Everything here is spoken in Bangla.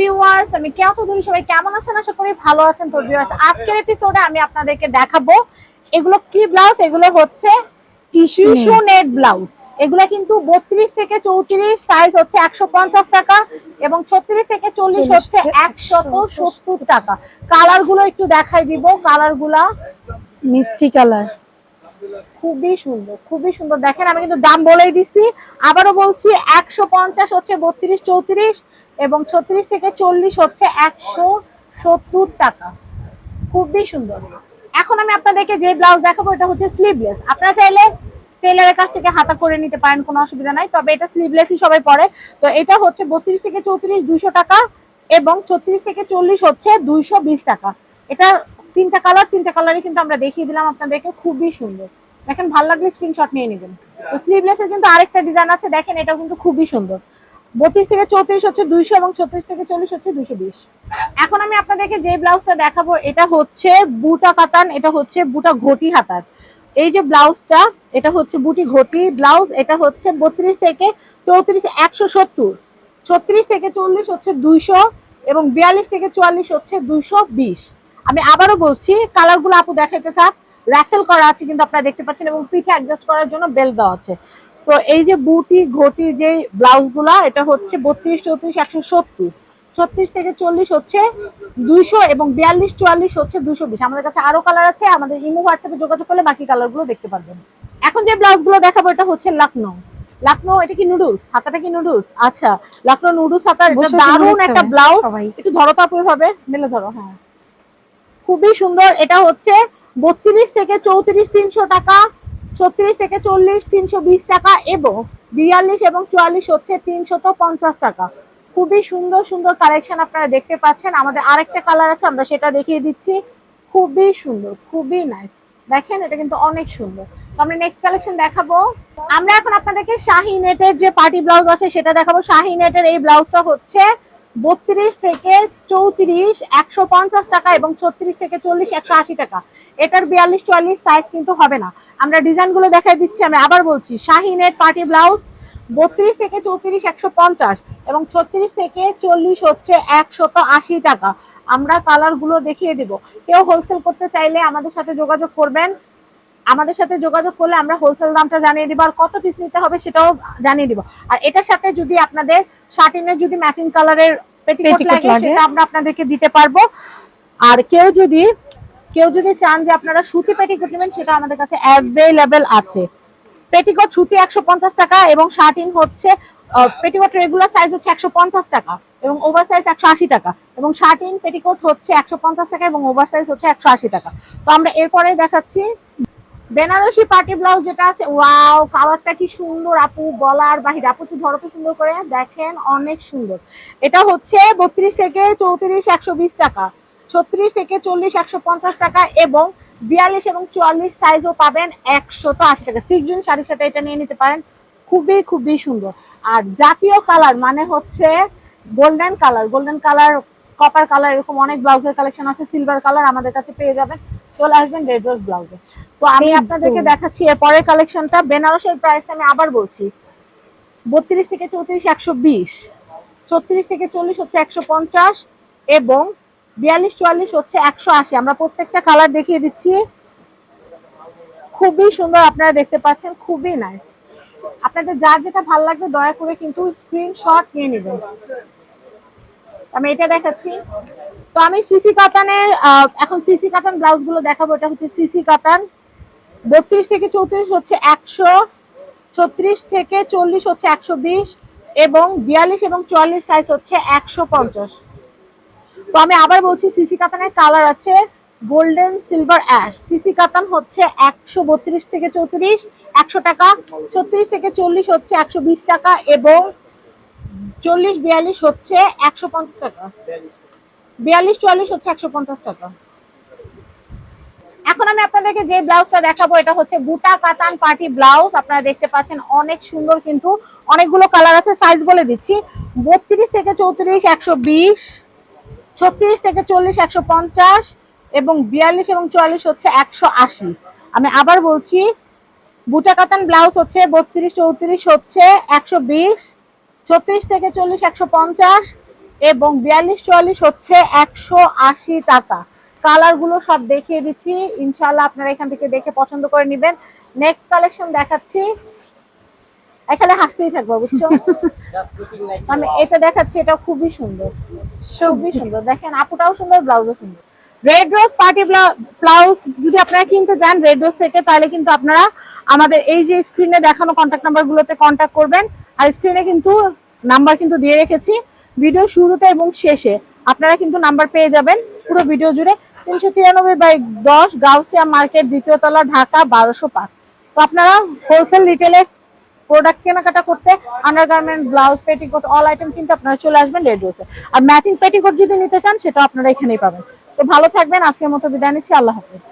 ভিউয়ার্স আমি কেয়া চৌধুরী সবাই কেমন আছেন? আশা করি ভালো আছেন তো ভিউয়ার্স আজকের এপিসোডে আমি আপনাদেরকে দেখাবো এগুলো কি ব্লাউজ এগুলো হচ্ছে টিস্যু নেট ব্লাউজ এগুলো কিন্তু বত্রিশ থেকে চৌত্রিশ সাইজ হচ্ছে একশো পঞ্চাশ টাকা এবং ছত্রিশ থেকে চল্লিশ হচ্ছে একশত সত্তর টাকা। কালারগুলো একটু দেখাই দিব। কালারগুলা মিষ্টি কালার। খুবই সুন্দর খুবই সুন্দর। দেখেন আমি কিন্তু দাম বলেই দিচ্ছি। আবারও বলছি একশো পঞ্চাশ হচ্ছে বত্রিশ চৌত্রিশ। এবং ছত্রিশ থেকে চল্লিশ হচ্ছে একশো সত্তর টাকা। খুবই সুন্দর। এখন আমি আপনাদেরকে যে ব্লাউজ দেখাবো, এটা হচ্ছে স্লিভলেস আপনারা চাইলে টেলারের কাছ থেকে হাতা করে নিতে পারেন, কোনো অসুবিধা নাই। তবে এটা স্লিভলেসই সবাই পরে। তো এটা হচ্ছে বত্রিশ থেকে চৌত্রিশ, দুইশো টাকা এবং ছত্রিশ থেকে চল্লিশ হচ্ছে দুইশো বিশ টাকা। এটা তিনটা কালার তিনটা কালারই কিন্তু আমরা দেখিয়ে দিলাম আপনাদেরকে। খুবই সুন্দর। দেখেন, ভালো লাগলে স্ক্রিনশট নিয়ে নেবেন। তো স্লিভলেসের কিন্তু আরেকটা ডিজাইন আছে। দেখেন, এটাও কিন্তু খুবই সুন্দর। বত্রিশ থেকে চৌত্রিশ হচ্ছে দুইশো এবং ছত্রিশ থেকে চল্লিশ হচ্ছে দুইশো বিশ। এখন আমি আপনাদেরকে যে ব্লাউজটা দেখাবো, এটা হচ্ছে বুটা কাতান, এটা হচ্ছে বুটা ঘটি হাতার। এই যে ব্লাউজটা, এটা হচ্ছে বুটি ঘটি ব্লাউজ, এটা হচ্ছে বত্রিশ থেকে চৌত্রিশ, একশো সত্তর। ছত্রিশ থেকে চল্লিশ হচ্ছে দুইশো এবং বিয়াল্লিশ থেকে চুয়াল্লিশ হচ্ছে দুইশো বিশ। আমি আবারও বলছি কালারগুলো আপু দেখাইতে থাক। র্যাফেল করা আছে কিন্তু আপনারা দেখতে পাচ্ছেন এবং পিঠে অ্যাডজাস্ট করার জন্য বেল দেওয়া আছে। তো এই যে বুটি ঘটি যে ব্লাউজগুলা এটা হচ্ছে বত্রিশ চৌত্রিশ একশো সত্তর। ছত্রিশ থেকে চল্লিশ হচ্ছে দুইশো এবং বিয়াল্লিশ চুয়াল্লিশ হচ্ছে দুশো বিশ। আমাদের কাছে আরও কালার আছে আমাদের ইমো হোয়াটসঅ্যাপে যোগাযোগ করলে বাকি কালারগুলো দেখতে পারবেন। এখন যে ব্লাউজগুলো দেখাবো এটা হচ্ছে লাকনো লাকনো এটা কি নুডলস হাতাটা কি নুডলস আচ্ছা লাকনো নুডলস হাতা এটা দারুণ একটা ব্লাউজ। একটু ধরো তারপরে হবে মেলে ধরো হ্যাঁ। খুবই সুন্দর এটা হচ্ছে বত্রিশ থেকে চৌত্রিশ তিনশো টাকা। ছত্রিশ থেকে চল্লিশ, তিনশো বিশ টাকা এবং বিয়াল্লিশ এবং চুয়াল্লিশ হচ্ছে তিনশত পঞ্চাশ টাকা। খুবই সুন্দর সুন্দর কালেকশন আপনারা দেখতে পাচ্ছেন। আমাদের আরেকটা কালার আছে, আমরা সেটা দেখিয়ে দিচ্ছি। খুবই সুন্দর, খুবই নাইস দেখেন, এটা কিন্তু অনেক সুন্দর। আমরা নেক্সট কালেকশন দেখাবো। আমরা এখন আপনাদেরকে শাহি নেটের যে পার্টি ব্লাউজ আছে, সেটা দেখাবো। শাহি নেটের এই ব্লাউজটা হচ্ছে বত্রিশ থেকে চৌত্রিশ, একশো টাকা এবং ছত্রিশ থেকে চল্লিশ, একশো টাকা। এটার বিয়াল্লিশ চুয়াল্লিশ সাইজ কিন্তু হবে না। আমরা ডিজাইনগুলো দেখাই দিচ্ছি আমি আবার বলছি শাহি নেট পার্টি ব্লাউজ বত্রিশ থেকে চৌত্রিশ একশো পঞ্চাশ এবং ছত্রিশ থেকে চল্লিশ হচ্ছে একশত আশি টাকা। আমরা কালারগুলো দেখিয়ে দিব। কেউ হোলসেল করতে চাইলে আমাদের সাথে যোগাযোগ করবেন। আমাদের সাথে যোগাযোগ করলে আমরা হোলসেল দামটা জানিয়ে দিব আর কত পিস নিতে হবে সেটাও জানিয়ে দিব। আর এটার সাথে যদি আপনাদের শার্টিনের যদি ম্যাচিং কালারের পেটিকোট লাগে। সেটা আমরা আপনাদেরকে দিতে পারব। আর কেউ যদি কেউ যদি চান যে আপনারা সুতি পেটিকোট নেবেন, সেটা আমাদের কাছে অ্যাভেলেবেল আছে। পেটিকোট সুতি একশো পঞ্চাশ টাকা এবং শার্ট ইন হচ্ছে পেটিকোট রেগুলার সাইজ হচ্ছে একশো পঞ্চাশ টাকা এবং ওভার সাইজ একশো আশি টাকা এবং শার্ট ইন পেটিকোট হচ্ছে একশো পঞ্চাশ টাকা এবং ওভার সাইজ হচ্ছে একশো আশি টাকা। তো আমরা এরপরে দেখাচ্ছি বেনারসি পার্টি ব্লাউজ যেটা আছে, ওয়াও কালারটা কি সুন্দর আপু, গলার বাহির। আপু একটু ধরো তো সুন্দর করে দেখেন, অনেক সুন্দর। এটা হচ্ছে বত্রিশ থেকে চৌত্রিশ, একশো টাকা। ছত্রিশ থেকে চল্লিশ একশো পঞ্চাশ টাকা এবং বিয়াল্লিশ এবং চুয়াল্লিশ সাইজও পাবেন একশো তো আশি টাকা। সিক্স জুন শাড়ির সাথে এটা নিয়ে নিতে পারেন। খুবই খুবই সুন্দর। আর জাতীয় কালার মানে হচ্ছে golden colour golden colour copper colour এরকম অনেক ব্লাউজের কালেকশন আছে। সিলভার কালার আমাদের কাছে পেয়ে যাবেন। চলে আসবেন রেড রোজ ব্লাউজে তো আমি আপনাদেরকে দেখাচ্ছি এর পরের কালেকশনটা বেনারসের প্রাইসটা আমি আবার বলছি। বত্রিশ থেকে চৌত্রিশ একশো বিশ। ছত্রিশ থেকে চল্লিশ হচ্ছে একশো পঞ্চাশ এবং বিয়াল্লিশ, চুয়াল্লিশ হচ্ছে একশো আশি। আমরা প্রত্যেকটা কালার দেখিয়ে দিচ্ছি। খুবই সুন্দর আপনারা দেখতে পাচ্ছেন, খুবই নাইস আপনাদের যার যেটা ভালো লাগবে, দয়া করে কিন্তু স্ক্রিনশট নিয়ে নেবেন। আমি এটা দেখাচ্ছি। তো আমি সিসি কাতানের এখন সিসি কাতান ব্লাউজগুলো দেখাবো। এটা হচ্ছে সিসি কাতান বত্রিশ থেকে চৌত্রিশ হচ্ছে একশো, ছত্রিশ থেকে চল্লিশ হচ্ছে একশো বিশ, এবং বিয়াল্লিশ এবং চুয়াল্লিশ সাইজ হচ্ছে একশো পঞ্চাশ। তো আমি আবার বলছি সিসি কাতানের কালার আছে গোল্ডেন সিলভার অ্যাশ সিসি কাতান হচ্ছে একশো বত্রিশ থেকে চৌত্রিশ, একশো টাকা, ছত্রিশ থেকে চল্লিশ হচ্ছে একশো বিশ টাকা এবং চল্লিশ, বিয়াল্লিশ হচ্ছে একশো পঞ্চাশ টাকা। বিয়াল্লিশ, চুয়াল্লিশ হচ্ছে একশো পঞ্চাশ টাকা। এখন আমি আপনাদেরকে যে ব্লাউজটা দেখাবো, এটা হচ্ছে বুটা কাতান পার্টি ব্লাউজ আপনারা দেখতে পাচ্ছেন অনেক সুন্দর কিন্তু অনেকগুলো কালার আছে। সাইজ বলে দিচ্ছি, বত্রিশ থেকে চৌত্রিশ, একশো বিশ। ছত্রিশ থেকে চল্লিশ, একশো পঞ্চাশ এবং বিয়াল্লিশ এবং চুয়াল্লিশ হচ্ছে একশো আশি। আমি আবার বলছি বুটা কাতান ব্লাউজ হচ্ছে বত্রিশ, চৌত্রিশ হচ্ছে একশো বিশ, ছত্রিশ থেকে চল্লিশ, একশো পঞ্চাশ এবং বিয়াল্লিশ, চুয়াল্লিশ হচ্ছে একশো আশি টাকা। কালারগুলো সব দেখিয়ে দিচ্ছি ইনশাল্লাহ আপনারা এখান থেকে দেখে পছন্দ করে নেবেন। নেক্সট কালেকশন দেখাচ্ছি এখানে হাসতেই থাকব বুঝছ? মানে এটা দেখাচ্ছি এটা খুবই সুন্দর। খুবই সুন্দর। দেখেন আপুটাও সুন্দর ব্লাউজও সুন্দর। রেড রোজ পার্টি ব্লাউজ যদি আপনারা কিনতে যান রেড রোজ থেকে তাহলে কিন্তু আপনারা আমাদের এই যে স্ক্রিনে দেখানো কন্ট্যাক্ট নাম্বার গুলোতে কন্ট্যাক্ট করবেন। আর স্ক্রিনে কিন্তু নাম্বার কিন্তু দিয়ে রেখেছি ভিডিও শুরুতে এবং শেষে। আপনারা কিন্তু নাম্বার পেয়ে যাবেন পুরো ভিডিও জুড়ে। তিনশো তিরানব্বই বাই দশ গাউসিয়া মার্কেট দ্বিতীয় তলা ঢাকা বারোশো পাঁচ। তো আপনারা হোলসেল রিটেলে প্রোডাক্ট কেনাকাটা করতে undergarment blouse petticoat all item কিন্তু আপনারা চলে আসবেন রেড রোসে আর ম্যাচিং পেটিকোট যদি নিতে চান, সেটা আপনারা এখানেই পাবেন। তো ভালো থাকবেন, আজকের মতো বিদায় নিচ্ছি, আল্লাহ হাফেজ।